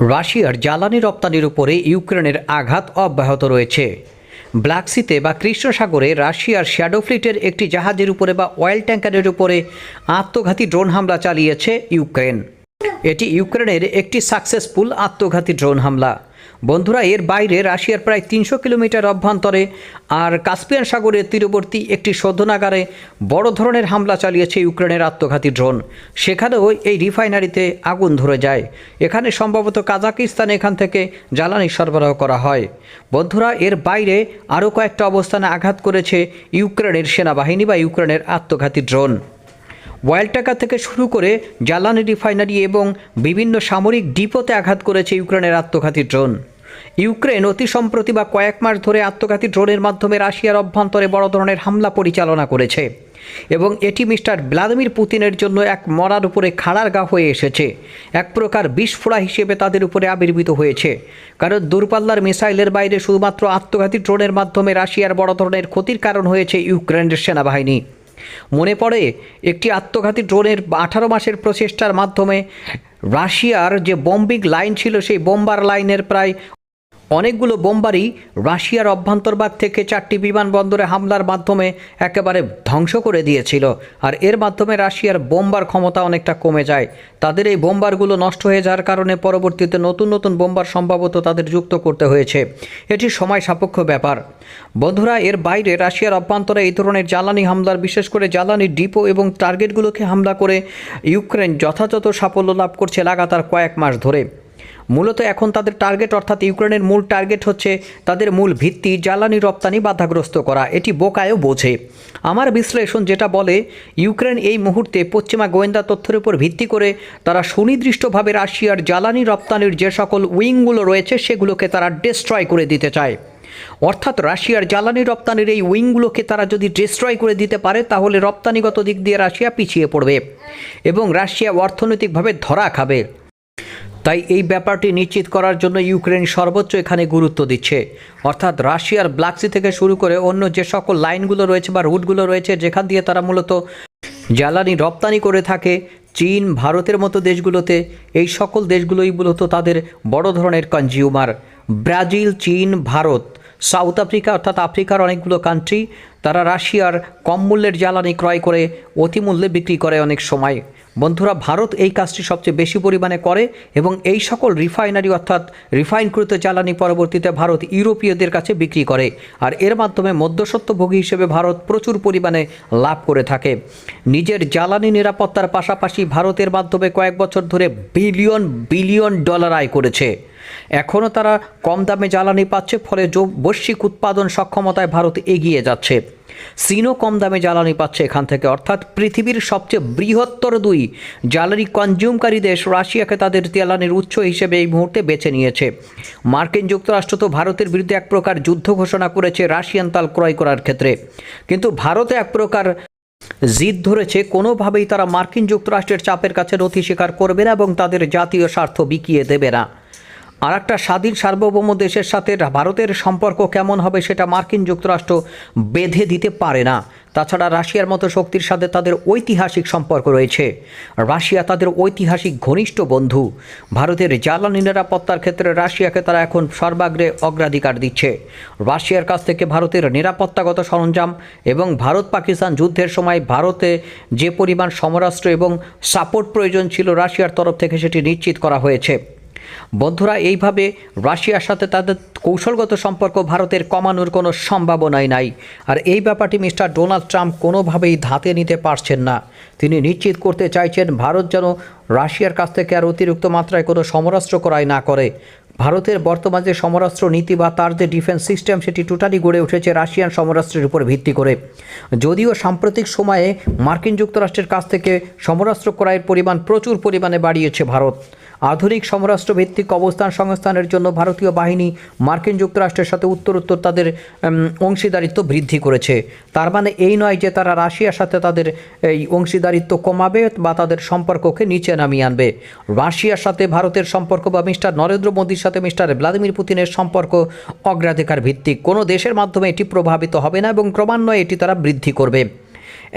রাশিয়ার জ্বালানি রপ্তানির উপরে ইউক্রেনের আঘাত অব্যাহত রয়েছে। ব্ল্যাকসিতে বা কৃষ্ণ সাগরে রাশিয়ার শ্যাডো ফ্লিটের একটি জাহাজের উপরে বা অয়েল ট্যাঙ্কারের উপরে আত্মঘাতী ড্রোন হামলা চালিয়েছে ইউক্রেন। এটি ইউক্রেনের একটি সাকসেসফুল আত্মঘাতী ড্রোন হামলা। বন্ধুরা, এর বাইরে রাশিয়ার প্রায় তিনশো কিলোমিটার অভ্যন্তরে আর কাস্পিয়ান সাগরের তীরবর্তী একটি শোধনাগারে বড় ধরনের হামলা চালিয়েছে ইউক্রেনের আত্মঘাতী ড্রোন। সেখানেও এই রিফাইনারিতে আগুন ধরে যায়। এখানে সম্ভবত কাজাকিস্তান এখান থেকে জ্বালানি সরবরাহ করা হয়। বন্ধুরা, এর বাইরে আরও কয়েকটা অবস্থানে আঘাত করেছে ইউক্রেনের সেনাবাহিনী বা ইউক্রেনের আত্মঘাতী ড্রোন। ওয়াইল্টাকা থেকে শুরু করে জ্বালানি রিফাইনারি এবং বিভিন্ন সামরিক ডিপোতে আঘাত করেছে ইউক্রেনের আত্মঘাতী ড্রোন। ইউক্রেন অতি সম্প্রতি বা কয়েক মাস ধরে আত্মঘাতী ড্রোনের মাধ্যমে রাশিয়ার অভ্যন্তরে বড় ধরনের হামলা পরিচালনা করেছে এবং এটি মিস্টার ভ্লাদিমির পুতিনের জন্য এক মরার উপরে খাড়ার গা হয়ে এসেছে। এক প্রকার বিস্ফোরা হিসেবে তাদের উপরে আবির্ভূত হয়েছে। কারণ দূরপাল্লার মিসাইলের বাইরে শুধুমাত্র আত্মঘাতী ড্রোনের মাধ্যমে রাশিয়ার বড় ধরনের ক্ষতির কারণ হয়েছে ইউক্রেনের সেনাবাহিনী। মনে পড়ে, একটি আত্মঘাতী ড্রোনের আঠারো মাসের প্রচেষ্টার মাধ্যমে রাশিয়ার যে বম্বিং লাইন ছিল, সেই বোম্বার লাইনের প্রায় অনেকগুলো বোমবারই রাশিয়ার অভ্যন্তরভাগ থেকে চারটি বিমানবন্দরে হামলার মাধ্যমে একেবারে ধ্বংস করে দিয়েছিল। আর এর মাধ্যমে রাশিয়ার বোম্বার ক্ষমতা অনেকটা কমে যায়। তাদের এই বোম্বারগুলো নষ্ট হয়ে যাওয়ার কারণে পরবর্তীতে নতুন নতুন বোমবার সম্ভবত তাদের যুক্ত করতে হয়েছে। এটি সময় সাপেক্ষ ব্যাপার। বন্ধুরা, এর বাইরে রাশিয়ার অভ্যন্তরে এই ধরনের জ্বালানি হামলার, বিশেষ করে জ্বালানি ডিপো এবং টার্গেটগুলোকে হামলা করে ইউক্রেন যথাযথ সাফল্য লাভ করছে লাগাতার কয়েক মাস ধরে। মূলত এখন তাদের টার্গেট অর্থাৎ ইউক্রেনের মূল টার্গেট হচ্ছে তাদের মূল ভিত্তি জ্বালানি রপ্তানি বাধাগ্রস্ত করা। এটি বোকায়ও বোঝে। আমার বিশ্লেষণ যেটা বলে, ইউক্রেন এই মুহূর্তে পশ্চিমা গোয়েন্দা তথ্যের উপর ভিত্তি করে তারা সুনির্দিষ্টভাবে রাশিয়ার জ্বালানি রপ্তানির যে সকল উইংগুলো রয়েছে, সেগুলোকে তারা ডিস্ট্রয় করে দিতে চায়। অর্থাৎ রাশিয়ার জ্বালানি রপ্তানির এই উইংগুলোকে তারা যদি ডিস্ট্রয় করে দিতে পারে, তাহলে রপ্তানিগত দিক দিয়ে রাশিয়া পিছিয়ে পড়বে এবং রাশিয়া অর্থনৈতিকভাবে ধরা খাবে। তাই এই ব্যাপারটি নিশ্চিত করার জন্য ইউক্রেন সর্বোচ্চ এখানে গুরুত্ব দিচ্ছে। অর্থাৎ রাশিয়ার ব্ল্যাকসি থেকে শুরু করে অন্য যে সকল লাইনগুলো রয়েছে বা রুটগুলো রয়েছে, যেখান দিয়ে তারা মূলত জ্বালানি রপ্তানি করে থাকে, চীন, ভারতের মতো দেশগুলোতে, এই সকল দেশগুলোই মূলত তাদের বড় ধরনের কনজিউমার ব্রাজিল, চীন, ভারত, সাউথ আফ্রিকা অর্থাৎ আফ্রিকার অনেকগুলো কান্ট্রি তারা রাশিয়ার কম মূল্যের জ্বালানি ক্রয় করে অতিমূল্যে বিক্রি করে অনেক সময়। বন্ধুরা, ভারত এই কাজটি সবচেয়ে বেশি পরিমাণে করে এবং এই সকল রিফাইনারি অর্থাৎ রিফাইনকৃত জ্বালানি পরবর্তীতে ভারত ইউরোপীয়দের কাছে বিক্রি করে। আর এর মাধ্যমে মধ্যস্বত্বভোগী হিসেবে ভারত প্রচুর পরিমাণে লাভ করে থাকে। নিজের জ্বালানি নিরাপত্তার পাশাপাশি ভারতের মাধ্যমে কয়েক বছর ধরে বিলিয়ন বিলিয়ন ডলার আয় করেছে। এখনও তারা কম দামে জ্বালানি পাচ্ছে, ফলে বৈশ্বিক উৎপাদন সক্ষমতায় ভারত এগিয়ে যাচ্ছে। চীনও কম দামে জ্বালানি পাচ্ছে এখান থেকে। অর্থাৎ পৃথিবীর সবচেয়ে বৃহত্তর দুই জ্বালানি কনজিউমকারী দেশ রাশিয়াকে তাদের জ্বালানির উৎস হিসেবে এই মুহূর্তে বেছে নিয়েছে। মার্কিন যুক্তরাষ্ট্র তো ভারতের বিরুদ্ধে এক প্রকার যুদ্ধ ঘোষণা করেছে রাশিয়ান তাল ক্রয় করার ক্ষেত্রে। কিন্তু ভারতে এক প্রকার জিদ ধরেছে, কোনোভাবেই তারা মার্কিন যুক্তরাষ্ট্রের চাপের কাছে নথি স্বীকার করবে না এবং তাদের জাতীয় স্বার্থ বিকিয়ে দেবে না। আর একটা স্বাধীন সার্বভৌম দেশের সাথে ভারতের সম্পর্ক কেমন হবে সেটা মার্কিন যুক্তরাষ্ট্র বেঁধে দিতে পারে না। তাছাড়া রাশিয়ার মতো শক্তির সাথে তাদের ঐতিহাসিক সম্পর্ক রয়েছে। রাশিয়া তাদের ঐতিহাসিক ঘনিষ্ঠ বন্ধু। ভারতের জ্বালানি নিরাপত্তার ক্ষেত্রে রাশিয়াকে তারা এখন সর্বাগ্রে অগ্রাধিকার দিচ্ছে। রাশিয়ার কাছ থেকে ভারতের নিরাপত্তাগত সরঞ্জাম এবং ভারত পাকিস্তান যুদ্ধের সময় ভারতে যে পরিমাণ সমরাষ্ট্র এবং সাপোর্ট প্রয়োজন ছিল রাশিয়ার তরফ থেকে সেটি নিশ্চিত করা হয়েছে। বন্ধুরা, এইভাবে রাশিয়ার সাথে তাদের কৌশলগত সম্পর্ক ভারতের কমানোর কোনো সম্ভাবনাই নাই। আর এই ব্যাপারটি মিস্টার ডোনাল্ড ট্রাম্প কোনোভাবেই ধাতে নিতে পারছেন না। তিনি নিশ্চিত করতে চাইছেন ভারত যেন রাশিয়ার কাছ থেকে আর অতিরিক্ত মাত্রায় কোনো সমরাস্ত্র ক্রয় না করে। ভারতের বর্তমান যে সমরাস্ত্র নীতি বা তার যে ডিফেন্স সিস্টেম, সেটি টোটালি গড়ে উঠেছে রাশিয়ান সমরাস্ত্রের উপর ভিত্তি করে। যদিও সাম্প্রতিক সময়ে মার্কিন যুক্তরাষ্ট্রের কাছ থেকে সমরাস্ত্র ক্রয়ের পরিমাণ প্রচুর পরিমাণে বাড়িয়েছে ভারত। আধুনিক সমরাস্ত্র ভিত্তিক অবস্থান সংস্থানের জন্য ভারতীয় বাহিনী মার্কিন যুক্তরাষ্ট্রের সাথে উত্তরোত্তর তাদের অংশীদারিত্ব বৃদ্ধি করেছে। তার মানে এই নয় যে তারা রাশিয়ার সাথে তাদের এই অংশীদারিত্ব কমাবে বা তাদের সম্পর্ককে নিচে নামিয়ে আনবে। রাশিয়ার সাথে ভারতের সম্পর্ক বা মিস্টার নরেন্দ্র মোদীর সাথে মিস্টার ভ্লাদিমির পুতিনের সম্পর্ক অগ্রাধিকার ভিত্তিক। কোনো দেশের মাধ্যমে এটি প্রভাবিত হবে না এবং ক্রমান্বয়ে এটি তারা বৃদ্ধি করবে।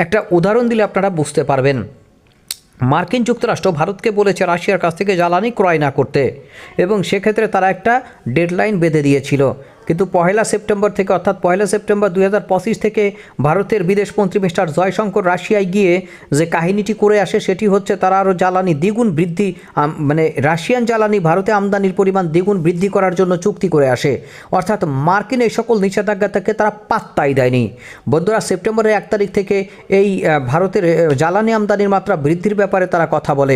একটা উদাহরণ দিলে আপনারা বুঝতে পারবেন। মার্কিন যুক্তরাষ্ট্র ভারতকে বলেছে রাশিয়ার কাছ থেকে জ্বালানি ক্রয় না করতে। এবং সেক্ষেত্রে তারা একটা ডেডলাইন বেঁধে দিয়েছিল। কিন্তু পহেলা সেপ্টেম্বর থেকে অর্থাৎ পয়লা সেপ্টেম্বর দুই হাজার পঁচিশ থেকে ভারতের বিদেশমন্ত্রী মিস্টার জয়শঙ্কর রাশিয়ায় গিয়ে যে কাহিনীটি করে আসে, সেটি হচ্ছে তারা আরও জ্বালানি, দ্বিগুণ বৃদ্ধি মানে রাশিয়ান জ্বালানি ভারতে আমদানির পরিমাণ দ্বিগুণ বৃদ্ধি করার জন্য চুক্তি করে আসে। অর্থাৎ মার্কিন এই সকল নিষেধাজ্ঞা থেকে তারা পাত্তাই দেয়নি। বন্ধুরা, সেপ্টেম্বরের এক তারিখ থেকে এই ভারতের জ্বালানি আমদানির মাত্রা বৃদ্ধির ব্যাপারে তারা কথা বলে।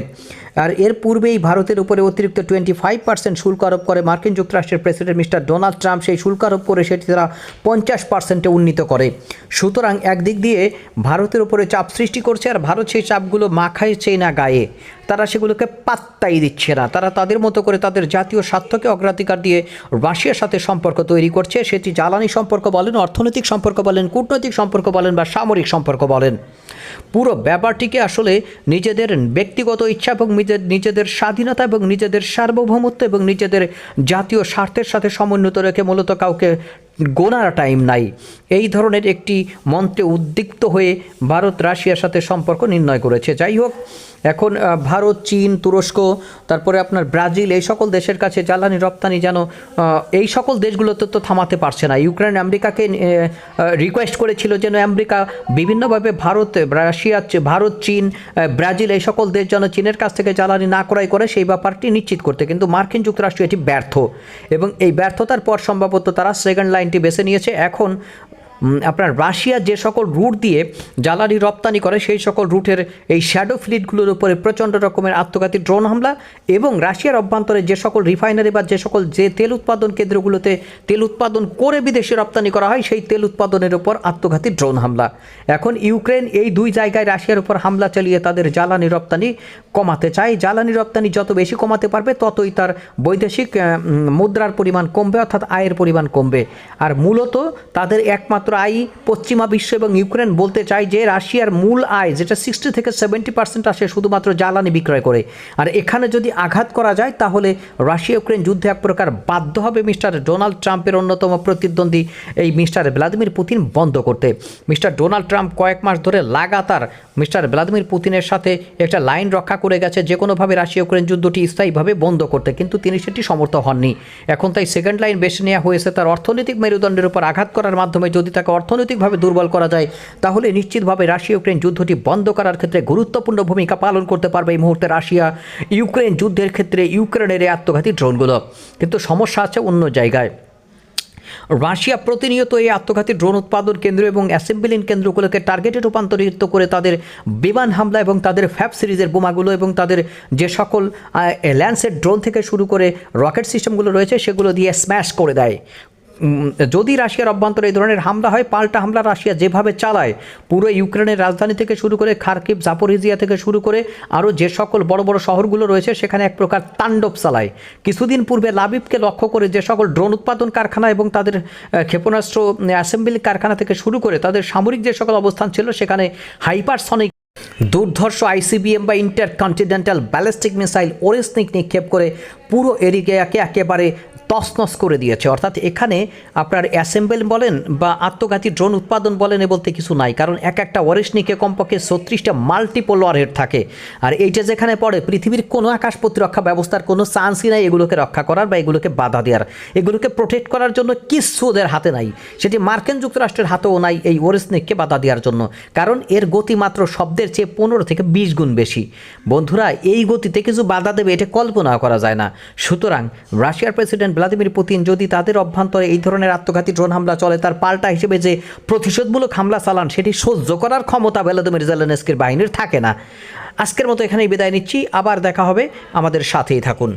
আর এর পূর্বেই ভারতের উপরে অতিরিক্ত টোয়েন্টি ফাইভ পার্সেন্ট শুল্ক আরোপ করে মার্কিন যুক্তরাষ্ট্রের প্রেসিডেন্ট মিস্টার ডোনাল্ড ট্রাম্প। সেই শুল্ক আরোপ করে সেটি তারা পঞ্চাশ পার্সেন্টে উন্নীত করে। সুতরাং একদিক দিয়ে ভারতের উপরে চাপ সৃষ্টি করছে আর ভারত সেই চাপগুলো মাখাইছে না গায়ে। তারা সেগুলোকে পাত্তাই দিচ্ছে না। তারা তাদের মতো করে তাদের জাতীয় স্বার্থকে অগ্রাধিকার দিয়ে রাশিয়ার সাথে সম্পর্ক তৈরি করছে। সেটি জ্বালানি সম্পর্ক বলেন, অর্থনৈতিক সম্পর্ক বলেন, কূটনৈতিক সম্পর্ক বলেন বা সামরিক সম্পর্ক বলেন। পুরো ব্যাপারটিকে আসলে নিজেদের ব্যক্তিগত ইচ্ছা এবং নিজের, নিজেদের স্বাধীনতা এবং নিজেদের সার্বভৌমত্ব এবং নিজেদের জাতীয় স্বার্থের সাথে সমন্বিত রেখে মূলত কাউকে গোনার টাইম নাই। এই ধরনের একটি মন্ত্রে উদ্দীপ্ত হয়ে ভারত রাশিয়ার সাথে সম্পর্ক নির্ণয় করেছে। যাই হোক, এখন ভারত, চীন, তুরস্ক, তারপরে আপনার ব্রাজিল, এই সকল দেশের কাছে জ্বালানি রপ্তানি যেন এই সকল দেশগুলোতে তো থামাতে পারছে না। ইউক্রেন আমেরিকাকে রিকোয়েস্ট করেছিল যেন আমেরিকা বিভিন্নভাবে ভারত, রাশিয়া ভারত, চীন ব্রাজিল, এই সকল দেশ যেন চীনের কাছ থেকে জ্বালানি না করাই করে, সেই ব্যাপারটি নিশ্চিত করতে। কিন্তু মার্কিন যুক্তরাষ্ট্র এটি ব্যর্থ। এবং এই ব্যর্থতার পর সম্ভবত তারা সেকেন্ড লাইনটি বেছে নিয়েছে। এখন আপনার রাশিয়া যে সকল রুট দিয়ে জ্বালানি রপ্তানি করে, সেই সকল রুটের এই শ্যাডো ফ্লিটগুলোর উপরে প্রচণ্ড রকমের আত্মঘাতী ড্রোন হামলা এবং রাশিয়ার অভ্যন্তরে যে সকল রিফাইনারি বা যে সকল যে তেল উৎপাদন কেন্দ্রগুলোতে তেল উৎপাদন করে বিদেশে রপ্তানি করা হয়, সেই তেল উৎপাদনের উপর আত্মঘাতী ড্রোন হামলা। এখন ইউক্রেন এই দুই জায়গায় রাশিয়ার উপর হামলা চালিয়ে তাদের জ্বালানি রপ্তানি কমাতে চায়। জ্বালানি রপ্তানি যত বেশি কমাতে পারবে, ততই তার বৈদেশিক মুদ্রার পরিমাণ কমবে, অর্থাৎ আয়ের পরিমাণ কমবে। আর মূলত তাদের একমাত্র আয় পশ্চিমা বিশ্ব এবং ইউক্রেন বলতে চায় যে, রাশিয়ার মূল আয়, যেটা সিক্সটি থেকে সেভেন্টি পার্সেন্ট আসে শুধুমাত্র জ্বালানি বিক্রয় করে। আর এখানে যদি আঘাত করা যায়, তাহলে রাশিয়া ইউক্রেন যুদ্ধে এক প্রকার বাধ্য হবে মিস্টার ডোনাল্ড ট্রাম্পের অন্যতম প্রতিদ্বন্দ্বী এই মিস্টার ভ্লাদিমির পুতিন বন্ধ করতে। মিস্টার ডোনাল্ড ট্রাম্প কয়েক মাস ধরে লাগাতার মিস্টার ভ্লাদিমির পুতিনের সাথে একটা লাইন রক্ষা করে গেছে যে কোনোভাবে রাশিয়া ইউক্রেন যুদ্ধটি স্থায়ীভাবে বন্ধ করতে, কিন্তু তিনি সেটি সমর্থ হননি। এখন তাই সেকেন্ড লাইন বেছে নেওয়া হয়েছে তার অর্থনৈতিক মেরুদণ্ডের উপর আঘাত করার মাধ্যমে। যদি তাকে অর্থনৈতিকভাবে দুর্বল করা যায়, তাহলে নিশ্চিতভাবে রাশিয়া ইউক্রেন যুদ্ধটি বন্ধ করার ক্ষেত্রে গুরুত্বপূর্ণ ভূমিকা পালন করতে পারবে এই মুহূর্তে রাশিয়া। ইউক্রেন যুদ্ধের ক্ষেত্রে ইউক্রেনের এই আত্মঘাতী ড্রোনগুলো। কিন্তু সমস্যা আছে অন্য জায়গায়। রাশিয়া প্রতিনিয়ত এই আত্মঘাতী ড্রোন উৎপাদন কেন্দ্র এবং অ্যাসেম্বলিন কেন্দ্রগুলোকে টার্গেটে রূপান্তরিত করে তাদের বিমান হামলা এবং তাদের ফ্যাব সিরিজের বোমাগুলো এবং তাদের যে সকল ল্যান্সের ড্রোন থেকে শুরু করে রকেট সিস্টেমগুলো রয়েছে সেগুলো দিয়ে স্ম্যাশ করে দেয়। যদি রাশিয়ার অভ্যন্তরে এই ধরনের হামলা হয়, পাল্টা হামলা রাশিয়া যেভাবে চালায়, পুরো ইউক্রেনের রাজধানী থেকে শুরু করে খার্কিভ, জাপোরিজিয়া থেকে শুরু করে আরও যে সকল বড় বড় শহরগুলো রয়েছে, সেখানে এক প্রকার তাণ্ডব চালায়। কিছুদিন পূর্বে লাবিবকে লক্ষ্য করে যে সকল ড্রোন উৎপাদন কারখানা এবং তাদের ক্ষেপণাস্ত্র অ্যাসেম্বলি কারখানা থেকে শুরু করে তাদের সামরিক যে সকল অবস্থান ছিল, সেখানে হাইপারসনিক দুর্ধর্ষ আইসিবিএম বা intercontinental ballistic missile Oreshnik নিক্ষেপ করে পুরো এরিয়াকে একেবারে তছনছ করে দিয়েছে। অর্থাৎ এখানে আপনার অ্যাসেম্বল বলেন বা আত্মঘাতী ড্রোন উৎপাদন বলেন এ বলতে কিছু নাই। কারণ এক একটা ওয়ারেসনিকে কমপক্ষে ছত্রিশটা মাল্টিপল ওয়ারহেড থাকে। আর এইটা যেখানে পড়ে, পৃথিবীর কোনো আকাশ প্রতিরক্ষা ব্যবস্থার কোনো চান্সই নাই এগুলোকে রক্ষা করার বা এগুলোকে বাধা দেওয়ার। এগুলোকে প্রোটেক্ট করার জন্য কিচ্ছু ওদের হাতে নাই। সেটি মার্কিন যুক্তরাষ্ট্রের হাতেও নাই এই ওরেসনিককে বাধা দেওয়ার জন্য। কারণ এর গতি মাত্র শব্দের চেয়ে পনেরো থেকে বিশ গুণ বেশি। বন্ধুরা, এই গতিতে কিছু বাধা দেবে এটা কল্পনা করা যায় না। সুতরাং রাশিয়ার প্রেসিডেন্ট ভ্লাদিমির পুতিন যদি তাদের অভ্যন্তরে এই ধরনের আত্মঘাতী ড্রোন হামলা চলে, তার পাল্টা হিসেবে যে প্রতিশোধমূলক হামলা চালান, সেটি সহ্য করার ক্ষমতা ভ্লাদিমির জেলেনস্কির বাহিনীর থাকে না। আজকের মতো এখানেই বিদায় নিচ্ছি, আবার দেখা হবে আমাদের সাথেই থাকুন।